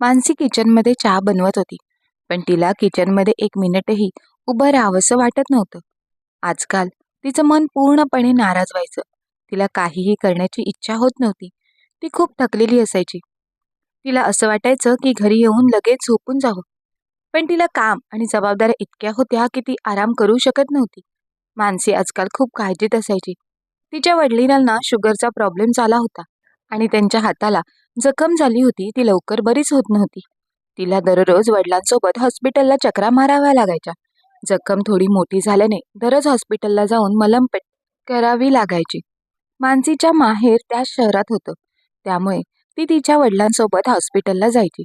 मानसी किचनमध्ये चहा बनवत होती. पण तिला किचनमध्ये एक मिनिटही उभं राहावंसं वाटत नव्हतं. आजकाल तिचं मन पूर्णपणे नाराज व्हायचं. तिला काहीही करण्याची इच्छा होत नव्हती. ती खूप थकलेली असायची. तिला असं वाटायचं की घरी येऊन लगेच झोपून जावं. पण तिला काम आणि जबाबदाऱ्या इतक्या होत्या की ती आराम करू शकत नव्हती. मानसी आजकाल खूप काळजीत असायची. तिच्या वडिलांना शुगरचा प्रॉब्लेम झाला होता आणि त्यांच्या हाताला जखम झाली होती ती लवकर बरीच होत नव्हती. तिला दररोज वडिलांसोबत हॉस्पिटलला चक्रा माराव्या लागायच्या. जखम थोडी मोठी झाल्याने दररोज हॉस्पिटलला जाऊन मलमपेट करावी लागायची. मानसीच्या माहेर त्या शहरात होतं. त्यामुळे ती तिच्या वडिलांसोबत हॉस्पिटलला जायची.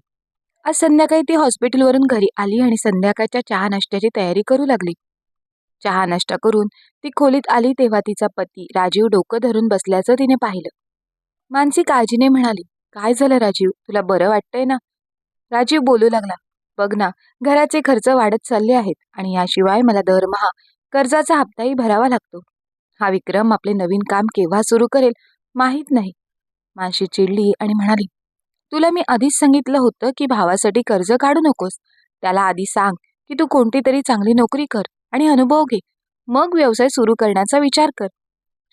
आज संध्याकाळी ती हॉस्पिटलवरून घरी आली आणि संध्याकाळच्या चहा नाश्त्याची तयारी करू लागली. चहा नाश्ता करून ती खोलीत आली तेव्हा तिचा पती राजीव डोकं धरून बसल्याचं तिने पाहिलं. मानसी काळजीने म्हणाली काय झालं राजीव? तुला बरं वाटतंय ना? राजीव बोलू लागला. बघ ना घराचे खर्च वाढत चालले आहेत आणि याशिवाय मला दरमहा कर्जाचा हप्ताही भरावा लागतो. हा विक्रम आपले नवीन काम केव्हा सुरू करेल माहीत नाही. माशी चिडली आणि म्हणाली तुला मी आधीच सांगितलं होतं की भावासाठी कर्ज काढू नकोस. त्याला आधी सांग की तू कोणती तरी चांगली नोकरी कर आणि अनुभव घे. मग व्यवसाय सुरू करण्याचा विचार कर.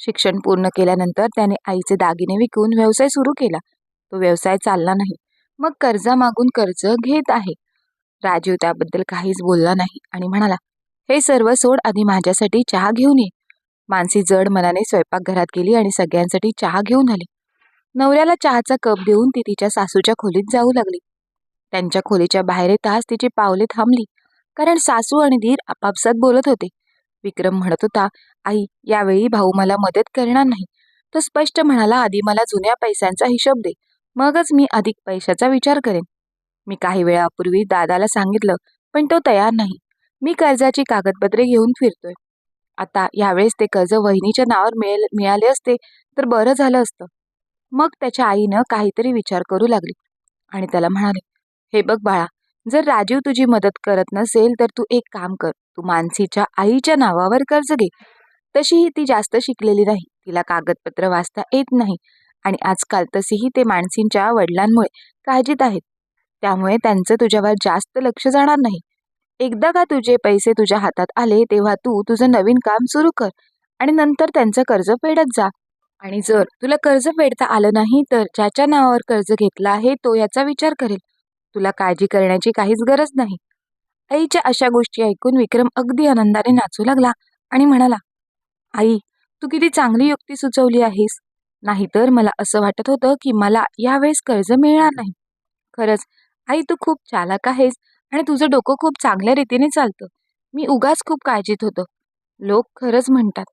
शिक्षण पूर्ण केल्यानंतर त्याने आईचे दागिने विकून व्यवसाय सुरू केला. तो व्यवसाय चालला नाही. मग कर्जा मागून कर्ज घेत आहे. राजीव त्याबद्दल काहीच बोलला नाही आणि म्हणाला हे सर्व सोड आधी माझ्यासाठी चहा घेऊन ये. मानसी जड मनाने स्वयंपाकघरात गेली आणि सगळ्यांसाठी चहा घेऊन आली. नवऱ्याला चहाचा कप देऊन ती तिच्या सासूच्या खोलीत जाऊ लागली. त्यांच्या खोलीच्या बाहेर येताच तिची पावले थांबली कारण सासू आणि धीर आपापसात बोलत होते. विक्रम म्हणत होता आई यावेळी भाऊ मला मदत करणार नाही. तो स्पष्ट म्हणाला आधी मला जुन्या पैशांचा हिशोब दे. मगच मी अधिक पैशाचा विचार करेन. मी काही वेळापूर्वी दादाला सांगितलं पण तो तयार नाही. मी कर्जाची कागदपत्रे घेऊन फिरतोय. आता यावेळेस ते कर्ज वहिनीच्या नावावर मिळेल मिळाले असते तर बरं झालं असतं. मग त्याच्या आईनं काहीतरी विचार करू लागली. आणि त्याला म्हणाले हे बघ बाळा जर राजीव तुझी मदत करत नसेल तर तू एक काम कर. तू मानसीच्या आईच्या नावावर कर्ज घे. तशीही ती जास्त शिकलेली नाही. तिला कागदपत्र वाचता येत नाही. आणि आजकाल तसेही ते माणसींच्या वडिलांमुळे काळजीत आहेत. त्यामुळे त्यांचं तुझ्यावर जास्त लक्ष जाणार नाही. एकदा का तुझे पैसे तुझ्या हातात आले तेव्हा तू तुझं नवीन काम सुरू कर आणि नंतर त्यांचं कर्ज फेडत जा. आणि जर तुला कर्ज फेडता आलं नाही तर ज्याच्या नावावर कर्ज घेतलं आहे तो याचा विचार करेल. तुला काळजी करण्याची काहीच गरज नाही. आईच्या अशा गोष्टी ऐकून विक्रम अगदी आनंदाने नाचू लागला आणि म्हणाला आई तू किती चांगली युक्ती सुचवली आहेस. नाहीतर मला असं वाटत होतं की मला यावेळेस कर्ज मिळणार नाही. खरंच आई तू खूप चालक आहेस आणि तुझं डोकं खूप चांगल्या रीतीने चालतं. मी उगाच खूप काळजीत होतो. लोक खरंच म्हणतात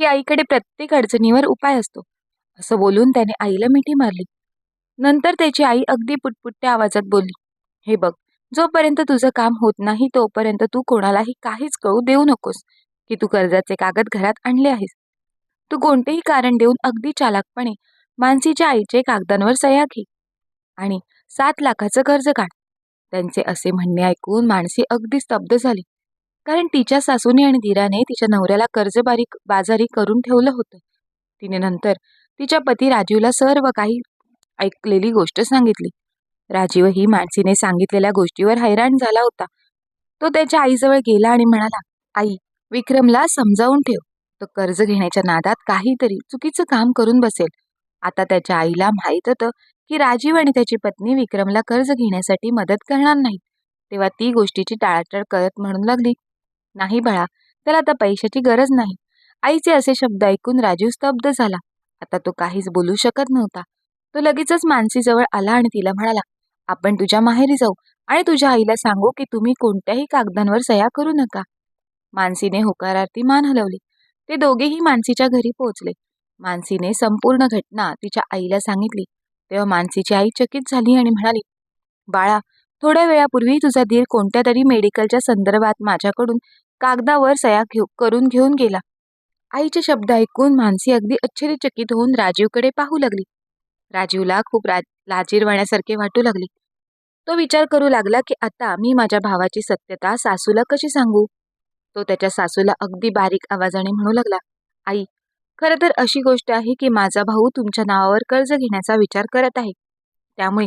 की आईकडे प्रत्येक अडचणीवर उपाय असतो. असं बोलून त्याने आईला मिठी मारली. नंतर त्याची आई अगदी पुटपुट्ट्या आवाजात बोलली हे बघ जोपर्यंत तुझं काम होत नाही तोपर्यंत तू कोणालाही काहीच कळू देऊ नकोस की तू कर्जाचे कागद घरात आणले आहेस. तू कोणतेही कारण देऊन अगदी चालाकपणे मानसीच्या आईचे कागदांवर सह्या घे आणि सात लाखाचं कर्ज काढ. त्यांचे असे म्हणणे ऐकून मानसी अगदी स्तब्ध झाली. कारण तिच्या सासूने आणि धीराने तिच्या नवऱ्याला कर्जबारी बाजारी करून ठेवलं होतं. तिने नंतर तिच्या पती राजीवला सर्व काही ऐकलेली गोष्ट सांगितली. राजीवही मानसीने सांगितलेल्या गोष्टीवर हैराण झाला होता. तो त्याच्या आईजवळ गेला आणि म्हणाला आई विक्रमला समजावून ठेव. तो कर्ज घेण्याच्या नादात काहीतरी चुकीचं काम करून बसेल. आता त्याच्या आईला माहीत होतं की राजीव आणि त्याची पत्नी विक्रमला कर्ज घेण्यासाठी मदत करणार नाहीत. तेव्हा ती गोष्टीची टाळाटाळ करत म्हणू लागली नाही बाळा त्याला आता पैशाची गरज नाही. आईचे असे शब्द ऐकून राजीव स्तब्ध झाला. आता तो काहीच बोलू शकत नव्हता. तो लगेचच मानसीजवळ आला आणि तिला म्हणाला आपण तुझ्या माहेरी जाऊ आणि तुझ्या आईला सांगू की तुम्ही कोणत्याही कागदांवर सह्या करू नका. मानसीने होकारार्थी मान हलवली. ते दोघेही मानसीच्या घरी पोहोचले. मानसीने संपूर्ण घटना तिच्या आईला सांगितली. तेव्हा मानसीची आई चकित झाली आणि म्हणाली बाळा थोड्या वेळापूर्वी तुझा धीर कोणत्या तरी मेडिकलच्या संदर्भात माझ्याकडून कागदावर सया घेऊ करून घेऊन गेला. आईचे शब्द ऐकून मानसी अगदी आश्चर्यचकित होऊन राजीवकडे पाहू लागली. राजीवला खूप रा लाजीरवाण्यासारखे वाटू लागले. तो विचार करू लागला की आता मी माझ्या भावाची सत्यता सासूला कशी सांगू? तो त्याच्या सासूला अगदी बारीक आवाजाने म्हणू लागला आई खरं तर अशी गोष्ट आहे की माझा भाऊ तुमच्या नावावर कर्ज घेण्याचा विचार करत आहे. त्यामुळे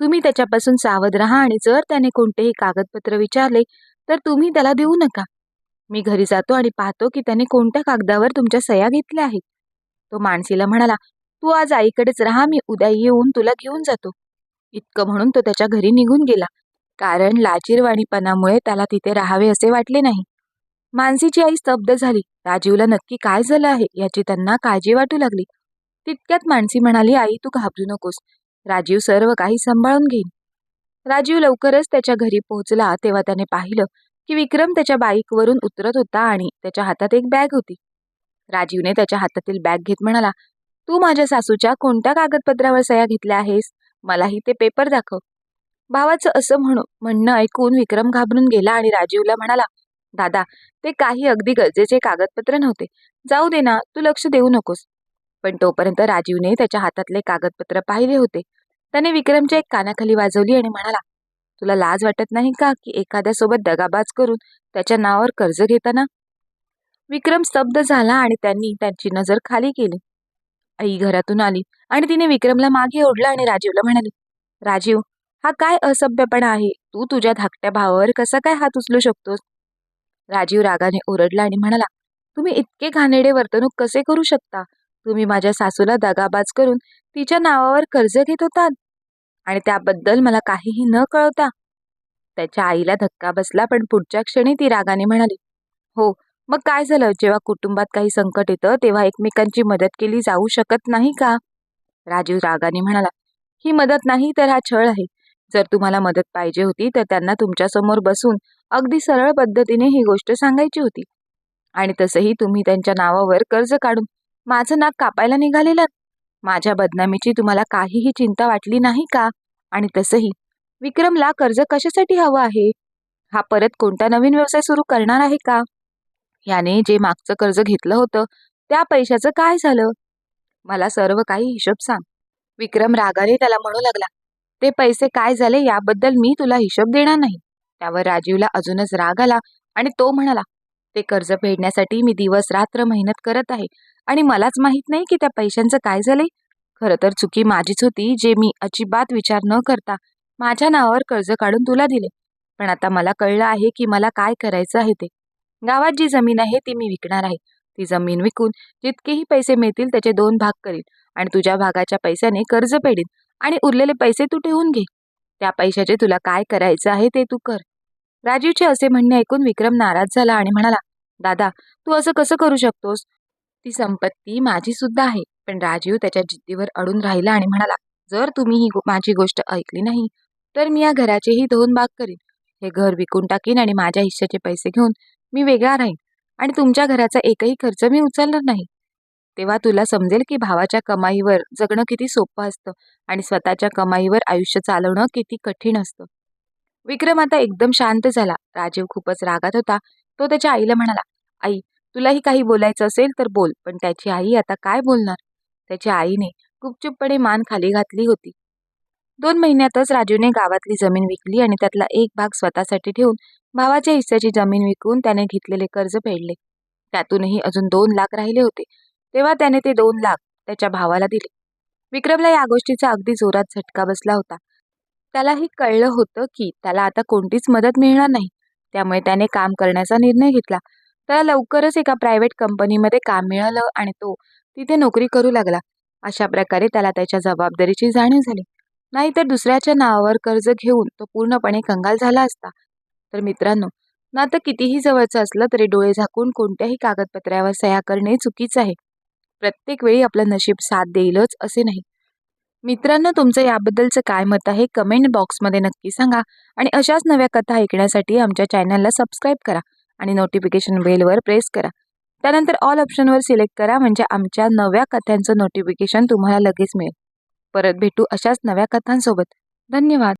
तुम्ही त्याच्यापासून सावध राहा आणि जर त्याने कोणतेही कागदपत्र विचारले तर तुम्ही त्याला देऊ नका. मी घरी जातो आणि पाहतो की त्याने कोणत्या कागदावर तुमच्या सह्या घेतल्या आहेत. तो माणसीला म्हणाला तू आज आईकडेच राहा मी उद्या येऊन तुला घेऊन जातो. इतकं म्हणून तो त्याच्या घरी निघून गेला कारण लाजीरवाणीपणामुळे त्याला तिथे राहावे असे वाटले नाही. मानसीची आई स्तब्ध झाली. राजीवला नक्की काय झालं आहे याची त्यांना काळजी वाटू लागली. तितक्यात मानसी म्हणाली आई तू घाबरू नकोस. राजीव सर्व काही सांभाळून घेईन. राजीव लवकरच त्याच्या घरी पोहोचला. तेव्हा त्याने पाहिलं की विक्रम त्याच्या बाईकवरून उतरत होता आणि त्याच्या हातात एक बॅग होती. राजीवने त्याच्या हातातील बॅग घेत म्हणाला तू माझ्या सासूच्या कोणत्या कागदपत्रावर सह्या घेतल्या आहेस? मलाही ते पेपर दाखव. भावाचं असं म्हणू म्हणणं ऐकून विक्रम घाबरून गेला आणि राजीवला म्हणाला दादा ते काही अगदी गरजेचे कागदपत्र नव्हते. जाऊ दे ना तू लक्ष देऊ नकोस. पण तोपर्यंत राजीवने त्याच्या हातातले कागदपत्र पाहिले होते. त्याने विक्रमच्या एक कानाखाली वाजवली आणि म्हणाला तुला लाज वाटत नाही का की एखाद्यासोबत दगाबाज करून त्याच्या नावावर कर्ज घेताना? विक्रम स्तब्ध झाला आणि त्यांनी त्यांची नजर खाली केली. आई घरातून आली आणि तिने विक्रमला मागे ओढला आणि राजीवला म्हणाली राजीव हा काय असभ्यपणा आहे? तू तुझ्या धाकट्या भावावर कसा काय हात उचलू शकतोस? राजीव रागाने ओरडला आणि म्हणाला तुम्ही इतके घाणेडे वर्तणूक कसे करू शकता? तुम्ही माझ्या सासूला दगाबाज करून तिच्या नावावर कर्ज घेत होतात आणि त्याबद्दल मला काहीही न कळवता. त्याच्या आईला धक्का बसला पण पुढच्या क्षणी ती रागाने म्हणाली हो मग काय झालं? जेव्हा कुटुंबात काही संकट येतं तेव्हा एकमेकांची मदत केली जाऊ शकत नाही का? राजीव रागाने म्हणाला ही मदत नाही तर हा छळ आहे. जर तुम्हाला मदत पाहिजे होती तर त्यांना तुमच्यासमोर बसून अगदी सरळ पद्धतीने ही गोष्ट सांगायची होती. आणि तसंही तुम्ही त्यांच्या नावावर कर्ज काढून माझं नाक कापायला निघालेलं. माझ्या बदनामीची तुम्हाला काहीही चिंता वाटली नाही का? आणि तसंही विक्रमला कर्ज कशासाठी हवं आहे? हा परत कोणता नवीन व्यवसाय सुरू करणार आहे का? याने जे मागचं कर्ज घेतलं होतं त्या पैशाचं काय झालं? मला सर्व काही हिशोब सांग. विक्रम रागाने त्याला म्हणू लागला. ते पैसे काय झाले याबद्दल मी तुला हिशोब देणार नाही. त्यावर राजीवला अजूनच राग आला आणि तो म्हणाला ते कर्ज फेडण्यासाठी मी दिवस रात्र मेहनत करत आहे आणि मलाच माहीत नाही की त्या पैशांचं काय झाले. खरं तर चुकी माझीच होती जे मी अजिबात विचार न करता माझ्या नावावर कर्ज काढून तुला दिले. पण आता मला कळलं आहे की मला काय करायचं आहे ते. गावात जी जमीन आहे ती मी विकणार आहे. ती जमीन विकून जितकेही पैसे मिळतील त्याचे दोन भाग करीन आणि तुझ्या भागाच्या पैशाने कर्ज फेडीन. आणि उरलेले पैसे तू ठेवून घे. त्या पैशाचे तुला काय करायचं आहे ते तू कर. राजीवचे असे म्हणणे ऐकून विक्रम नाराज झाला आणि म्हणाला दादा तू असं कसं करू शकतोस? ती संपत्ती माझी सुद्धा आहे. पण राजीव त्याच्या जिद्दीवर अडून राहिला आणि म्हणाला जर तुम्ही ही माझी गोष्ट ऐकली नाही तर मी या घराचेही दोन भाग करीन. हे घर विकून टाकीन आणि माझ्या हिश्श्याचे पैसे घेऊन मी वेगळा राहीन आणि तुमच्या घराचा एकही खर्च मी उचलणार नाही. तेव्हा तुला समजेल की भावाच्या कमाईवर जगणं किती सोपं असतं आणि स्वतःच्या कमाईवर आयुष्य चालवणं किती कठीण असतं. विक्रम आता एकदम शांत झाला. राजीव खूपच रागात होता. तो त्याच्या आईला म्हणाला आई तुलाही काही बोलायचं असेल तर बोल पण त्याची आई आता काय बोलणार? त्याच्या आईने गुपचूपपणे मान खाली घातली होती. दोन महिन्यातच राजूने गावातली जमीन विकली आणि त्यातला एक भाग स्वतःसाठी ठेवून भावाच्या हिस्साची जमीन विकून त्याने घेतलेले कर्ज फेडले. त्यातूनही अजून दोन लाख राहिले होते. तेव्हा त्याने ते दोन लाख त्याच्या भावाला दिले. विक्रमला या गोष्टीचा अगदी जोरात झटका बसला होता. त्यालाही कळलं होतं की त्याला आता कोणतीच मदत मिळणार नाही. त्यामुळे त्याने काम करण्याचा निर्णय घेतला. त्याला लवकरच एका प्रायव्हेट कंपनीमध्ये काम मिळालं आणि तो तिथे नोकरी करू लागला. अशा प्रकारे त्याला त्याच्या जबाबदारीची जाणीव झाली. नाहीतर दुसऱ्याच्या नावावर कर्ज घेऊन तो पूर्णपणे कंगाल झाला असता. तर मित्रांनो नातं कितीही जवळचं असलं तरी डोळे झाकून कोणत्याही कागदपत्रावर सह्या करणे चुकीचं आहे. प्रत्येक वेळी आपलं नशीब साथ देईलच असे नाही. मित्रांनो तुमचं याबद्दलचं काय मत आहे कमेंट बॉक्समध्ये नक्की सांगा आणि अशाच नव्या कथा ऐकण्यासाठी आमच्या चॅनलला सबस्क्राईब करा आणि नोटिफिकेशन बेलवर प्रेस करा. त्यानंतर ऑल ऑप्शनवर सिलेक्ट करा म्हणजे आमच्या नव्या कथांचं नोटिफिकेशन तुम्हाला लगेच मिळेल. परत भेटू अशाच नव्या कथांसोबत. धन्यवाद.